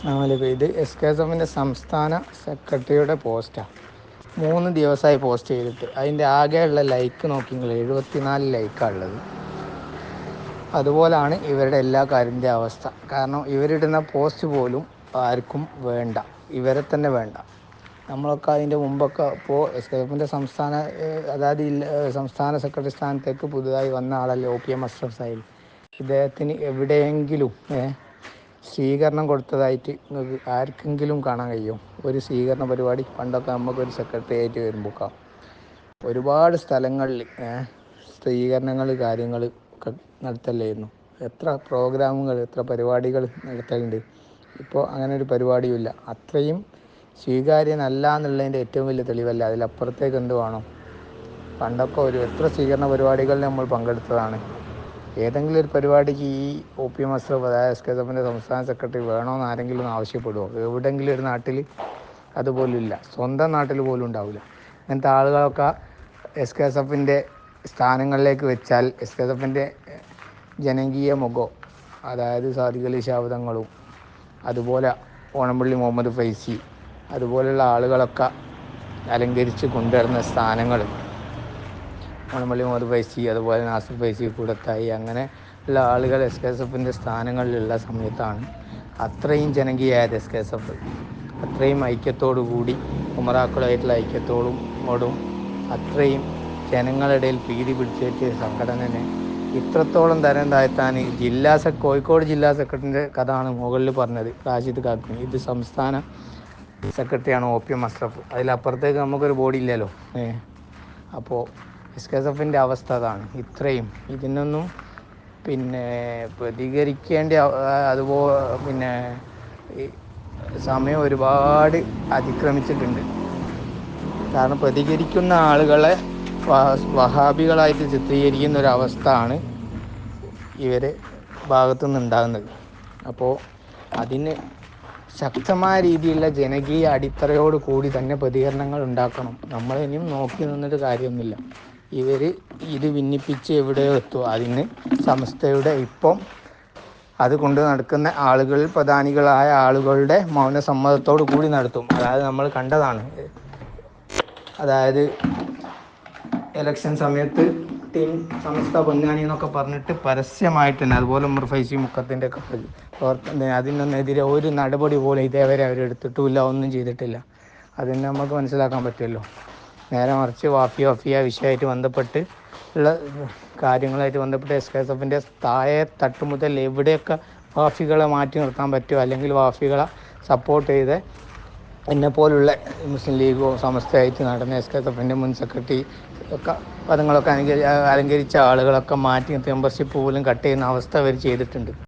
അസ്സാമലൈക്കും ഇത് S K S എഫിന്റെ സംസ്ഥാന സെക്രട്ടറിയുടെ പോസ്റ്റാണ് മൂന്ന് ദിവസമായി പോസ്റ്റ് ചെയ്തിട്ട്. അതിന്റെ ആകെയുള്ള ലൈക്ക് നോക്കി നോക്കിയെങ്കിൽ എഴുപത്തിനാല് ലൈക്കാണ് ഉള്ളത്. അതുപോലാണ് ഇവരുടെ എല്ലാ കാര്യത്തിന്റെ അവസ്ഥ. കാരണം ഇവരിടുന്ന പോസ്റ്റ് പോലും ആർക്കും വേണ്ട. ഇവരെ തന്നെ വേണ്ട. നമ്മളൊക്കെ അതിന്റെ മുമ്പൊക്കെ ഇപ്പോൾ എസ് കെ എഫിന്റെ സംസ്ഥാന അതായത് സംസ്ഥാന സെക്രട്ടറി സ്ഥാനത്തേക്ക് പുതുതായി വന്ന ആളല്ലേ O P M Ashraf Sahib. ഇദ്ദേഹത്തിന് എവിടെയെങ്കിലും സ്വീകരണം കൊടുത്തതായിട്ട് നിങ്ങൾക്ക് ആർക്കെങ്കിലും കാണാൻ കഴിയും. ഒരു സ്വീകരണ പരിപാടി പണ്ടൊക്കെ നമുക്കൊരു സെക്രട്ടറി ആയിട്ട് വരുമ്പോൾ ഒരുപാട് സ്ഥലങ്ങളിൽ സ്വീകരണങ്ങൾ കാര്യങ്ങൾ ഒക്കെ നടത്തലായിരുന്നു. എത്ര പ്രോഗ്രാമുകൾ എത്ര പരിപാടികൾ നടത്തലുണ്ട്. ഇപ്പോൾ അങ്ങനെ ഒരു പരിപാടിയുമില്ല അത്രയും സ്വീകാര്യനല്ല എന്നുള്ളതിന്റെ ഏറ്റവും വലിയ തെളിവല്ല. അതിലപ്പുറത്തേക്ക് എന്ത് വേണം? പണ്ടൊക്കെ ഒരു എത്ര സ്വീകരണ പരിപാടികളിൽ നമ്മൾ പങ്കെടുത്തതാണ്. ഏതെങ്കിലും ഒരു പരിപാടിക്ക് ഈ ഒ പി എം അതായത് എസ് കെ സംസ്ഥാന സെക്രട്ടറി വേണമെന്ന് ആരെങ്കിലും ആവശ്യപ്പെടുമോ എവിടെയെങ്കിലും ഒരു നാട്ടിൽ അതുപോലില്ല സ്വന്തം നാട്ടിൽ പോലും ഉണ്ടാവില്ല. അങ്ങനത്തെ ആളുകളൊക്കെ എസ് കെ എസ് എഫിന്റെ സ്ഥാനങ്ങളിലേക്ക് വെച്ചാൽ എസ് കെ എസ് എഫിന്റെ ജനകീയ മുഖം അതായത് സാദിഖ് ശാബ്ദങ്ങളും അതുപോലെ ഓണംപള്ളി മുഹമ്മദ് ഫൈസി അതുപോലെയുള്ള ആളുകളൊക്കെ അലങ്കരിച്ച് കൊണ്ടുവരുന്ന സ്ഥാനങ്ങൾ ഓണംപള്ളി മുഹമ്മദ് ഫൈസി അതുപോലെ നാസിർ ഫൈസി കൂടത്തായി. അങ്ങനെ ഉള്ള ആളുകൾ എസ് കെ എസ് എഫിന്റെ സ്ഥാനങ്ങളിലുള്ള സമയത്താണ് അത്രയും ജനകീയമായത് എസ് കെ എസ് എഫ് അത്രയും ഐക്യത്തോടു കൂടി ഉമറാക്കളായിട്ടുള്ള ഐക്യത്തോടും ഓടും അത്രയും ജനങ്ങളിടയിൽ ഭീതി പിടിച്ചേറ്റിയ സംഘടനനെ ഇത്രത്തോളം തരം താഴ്ത്താൻ ജില്ലാ സെ കോഴിക്കോട് ജില്ലാ സെക്രട്ടറിന്റെ കഥയാണ് മുകളിൽ പറഞ്ഞത് റാഷിദ് കാക്കും. ഇത് സംസ്ഥാന സെക്രട്ടറിയാണ് ഒ പി എം അഷ്റഫ് അതിലപ്പുറത്തേക്ക് നമുക്കൊരു ബോഡി ഇല്ലല്ലോ ഏ അപ്പോൾ എസ് അവസ്ഥ അതാണ്. ഇത്രയും ഇതിനൊന്നും പിന്നെ പ്രതികരിക്കേണ്ട അതുപോ അതുപോലെ പിന്നെ സമയം ഒരുപാട് അതിക്രമിച്ചിട്ടുണ്ട്. കാരണം പ്രതികരിക്കുന്ന ആളുകളെ വഹ- വഹാബികളായിട്ട് ചിത്രീകരിക്കുന്ന ഒരവസ്ഥ ആണ് ഇവർ ഭാഗത്തു നിന്നുണ്ടാകുന്നത് അപ്പോൾ അതിന് ശക്തമായ രീതിയിലുള്ള ജനകീയ അടിത്തറയോട് കൂടി തന്നെ പ്രതികരണങ്ങൾ ഉണ്ടാക്കണം. നമ്മൾ ഇനിയും നോക്കി നിന്നിട്ട് കാര്യമൊന്നുമില്ല. ഇവർ ഇത് ഭിന്നിപ്പിച്ച് എവിടെയോ എത്തും. അതിന് സംസ്ഥയുടെ ഇപ്പം അത് കൊണ്ട് നടക്കുന്ന ആളുകൾ പ്രധാനികളായ ആളുകളുടെ മൗനസമ്മതത്തോടു കൂടി നടത്തും. അതായത് നമ്മൾ കണ്ടതാണ്. അതായത് ഇലക്ഷൻ സമയത്ത് ടീം സമസ്ത പൊന്നാനി എന്നൊക്കെ പറഞ്ഞിട്ട് പരസ്യമായിട്ട് തന്നെ അതുപോലെ ഉമർ ഫൈസി മുക്കത്തിന്റെ ഒക്കെ അതിനൊന്നെതിരെ ഒരു നടപടി പോലും ഇതേവരെ അവരെടുത്തിട്ടുമില്ല ഒന്നും ചെയ്തിട്ടില്ല. അതിന് നമുക്ക് മനസ്സിലാക്കാൻ പറ്റുമല്ലോ. നേരെ മറിച്ച് വാഫി വഫിയ വിഷയമായിട്ട് ബന്ധപ്പെട്ട് ഉള്ള കാര്യങ്ങളായിട്ട് ബന്ധപ്പെട്ട് എസ് കെ എസ് എഫിന്റെ താഴെ തട്ട് മുതൽ എവിടെയൊക്കെ വാഫികളെ മാറ്റി നിർത്താൻ പറ്റുമോ അല്ലെങ്കിൽ വാഫികളെ സപ്പോർട്ട് ചെയ്ത് എന്നെ പോലുള്ള മുസ്ലിം ലീഗോ സമസ്തയായിട്ട് നടന്ന എസ് കെ എസ് എഫിന്റെ മുൻ സെക്രട്ടറി ഒക്കെ പദങ്ങളൊക്കെ അലങ്കരി അലങ്കരിച്ച ആളുകളൊക്കെ മാറ്റി മെമ്പർഷിപ്പ് പോലും കട്ട് ചെയ്യുന്ന അവസ്ഥ അവർ ചെയ്തിട്ടുണ്ട്.